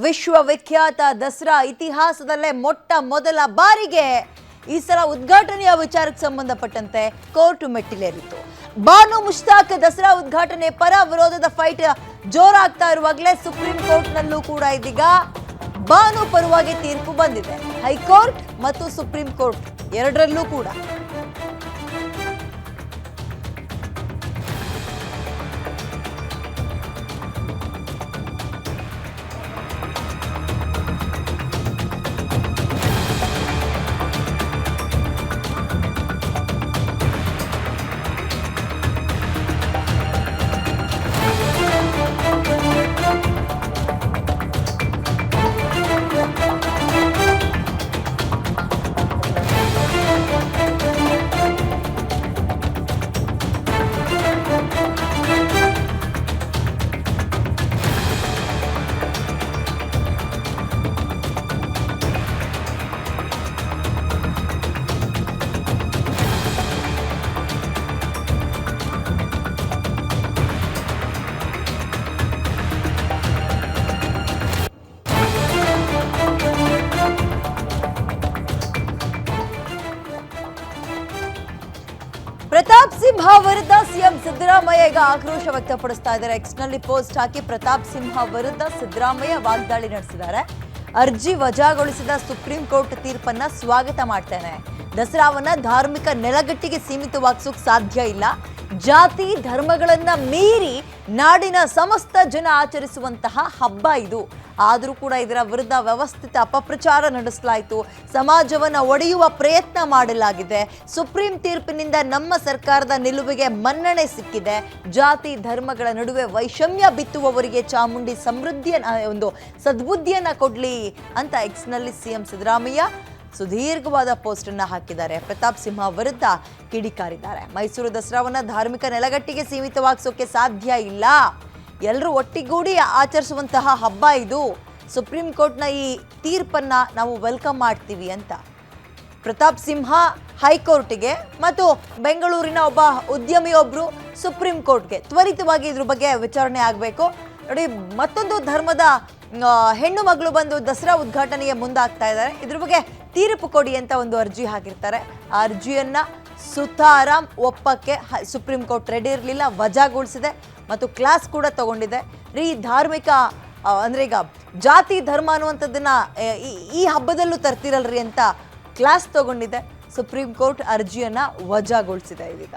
ವಿಶ್ವವಿಖ್ಯಾತ ದಸರಾ ಇತಿಹಾಸದಲ್ಲೇ ಮೊಟ್ಟ ಮೊದಲ ಬಾರಿಗೆ ಈ ಸಲ ಉದ್ಘಾಟನೆಯ ವಿಚಾರಕ್ಕೆ ಸಂಬಂಧಪಟ್ಟಂತೆ ಕೋರ್ಟ್ ಮೆಟ್ಟಿಲೇರಿತ್ತು. ಬಾನು ಮುಷ್ತಾಕ್ ದಸರಾ ಉದ್ಘಾಟನೆ ಪರ ವಿರೋಧದ ಫೈಟ್ ಜೋರಾಗ್ತಾ ಇರುವಾಗಲೇ ಸುಪ್ರೀಂ ಕೋರ್ಟ್ನಲ್ಲೂ ಕೂಡ ಇದೀಗ ಬಾನು ಪರವಾಗಿ ತೀರ್ಪು ಬಂದಿದೆ. ಹೈಕೋರ್ಟ್ ಮತ್ತು ಸುಪ್ರೀಂ ಕೋರ್ಟ್ ಎರಡರಲ್ಲೂ ಕೂಡ. ಪ್ರತಾಪ್ ಸಿಂಹ ವಿರುದ್ಧ ಸಿಎಂ ಸಿದ್ದರಾಮಯ್ಯ ಈಗ ಆಕ್ರೋಶ ವ್ಯಕ್ತಪಡಿಸ್ತಾ ಇದ್ದಾರೆ. ಎಕ್ಸ್ನಲ್ಲಿ ಪೋಸ್ಟ್ ಹಾಕಿ ಪ್ರತಾಪ್ ಸಿಂಹ ವಿರುದ್ಧ ಸಿದ್ದರಾಮಯ್ಯ ವಾಗ್ದಾಳಿ ನಡೆಸಿದ್ದಾರೆ. ಅರ್ಜಿ ವಜಾಗೊಳಿಸಿದ ಸುಪ್ರೀಂ ಕೋರ್ಟ್ ತೀರ್ಪನ್ನ ಸ್ವಾಗತ ಮಾಡ್ತೇನೆ. ದಸರಾವನ್ನ ಧಾರ್ಮಿಕ ನೆಲಗಟ್ಟಿಗೆ ಸೀಮಿತವಾಗಿಸೋಕ್ ಸಾಧ್ಯ ಇಲ್ಲ. ಜಾತಿ ಧರ್ಮಗಳನ್ನ ಮೀರಿ ನಾಡಿನ ಸಮಸ್ತ ಜನ ಆಚರಿಸುವಂತಹ ಹಬ್ಬ ಇದು. ಆದರೂ ಕೂಡ ಇದರ ವಿರುದ್ಧ ವ್ಯವಸ್ಥಿತ ಅಪಪ್ರಚಾರ ನಡೆಸಲಾಯಿತು. ಸಮಾಜವನ್ನು ಒಡೆಯುವ ಪ್ರಯತ್ನ ಮಾಡಲಾಗಿದೆ. ಸುಪ್ರೀಂ ತೀರ್ಪಿನಿಂದ ನಮ್ಮ ಸರ್ಕಾರದ ನಿಲುವಿಗೆ ಮನ್ನಣೆ ಸಿಕ್ಕಿದೆ. ಜಾತಿ ಧರ್ಮಗಳ ನಡುವೆ ವೈಷಮ್ಯ ಬಿತ್ತುವವರಿಗೆ ಚಾಮುಂಡಿ ಸಮೃದ್ಧಿಯ ಒಂದು ಸದ್ಬುದ್ಧಿಯನ್ನ ಕೊಡಲಿ ಅಂತ ಎಕ್ಸ್ನಲ್ಲಿ ಸಿಎಂ ಸಿದ್ದರಾಮಯ್ಯ ಸುದೀರ್ಘವಾದ ಪೋಸ್ಟ್ ಅನ್ನು ಹಾಕಿದ್ದಾರೆ. ಪ್ರತಾಪ್ ಸಿಂಹ ವಿರುದ್ಧ ಕಿಡಿಕಾರಿದ್ದಾರೆ. ಮೈಸೂರು ದಸರಾವನ್ನು ಧಾರ್ಮಿಕ ನೆಲಗಟ್ಟಿಗೆ ಸೀಮಿತವಾಗಿಸೋಕೆ ಸಾಧ್ಯ ಇಲ್ಲ. ಎಲ್ಲರೂ ಒಟ್ಟಿಗೂಡಿ ಆಚರಿಸುವಂತಹ ಹಬ್ಬ ಇದು. ಸುಪ್ರೀಂ ಕೋರ್ಟ್ನ ಈ ತೀರ್ಪನ್ನು ನಾವು ವೆಲ್ಕಮ್ ಮಾಡ್ತೀವಿ ಅಂತ. ಪ್ರತಾಪ್ ಸಿಂಹ ಹೈಕೋರ್ಟ್ಗೆ ಮತ್ತು ಬೆಂಗಳೂರಿನ ಒಬ್ಬ ಉದ್ಯಮಿಯೊಬ್ಬರು ಸುಪ್ರೀಂ ಕೋರ್ಟ್ಗೆ ತ್ವರಿತವಾಗಿ ಇದ್ರ ಬಗ್ಗೆ ವಿಚಾರಣೆ ಆಗಬೇಕು. ನೋಡಿ, ಮತ್ತೊಂದು ಧರ್ಮದ ಹೆಣ್ಣು ಮಗಳು ಬಂದು ದಸರಾ ಉದ್ಘಾಟನೆಗೆ ಮುಂದಾಗ್ತಾ ಇದ್ದಾರೆ. ಇದ್ರ ಬಗ್ಗೆ ತೀರ್ಪು ಕೊಡಿ ಅಂತ ಒಂದು ಅರ್ಜಿ ಹಾಕಿರ್ತಾರೆ. ಆ ಅರ್ಜಿಯನ್ನ ಸುತಾರಾಮ್ ಒಪ್ಪಕ್ಕೆ ಸುಪ್ರೀಂ ಕೋರ್ಟ್ ರೆಡಿ ಇರಲಿಲ್ಲ, ವಜಾಗೊಳಿಸಿದೆ ಮತ್ತು ಕ್ಲಾಸ್ ಕೂಡ ತಗೊಂಡಿದೆ. ರೀ, ಧಾರ್ಮಿಕ ಅಂದ್ರೆ ಈಗ ಜಾತಿ, ಧರ್ಮ ಅನ್ನುವಂಥದ್ದನ್ನ ಈ ಹಬ್ಬದಲ್ಲೂ ತರ್ತಿರಲ್ರಿ ಅಂತ ಕ್ಲಾಸ್ ತಗೊಂಡಿದೆ. ಸುಪ್ರೀಂ ಕೋರ್ಟ್ ಅರ್ಜಿಯನ್ನ ವಜಾಗೊಳಿಸಿದೆ ಇದೀಗ.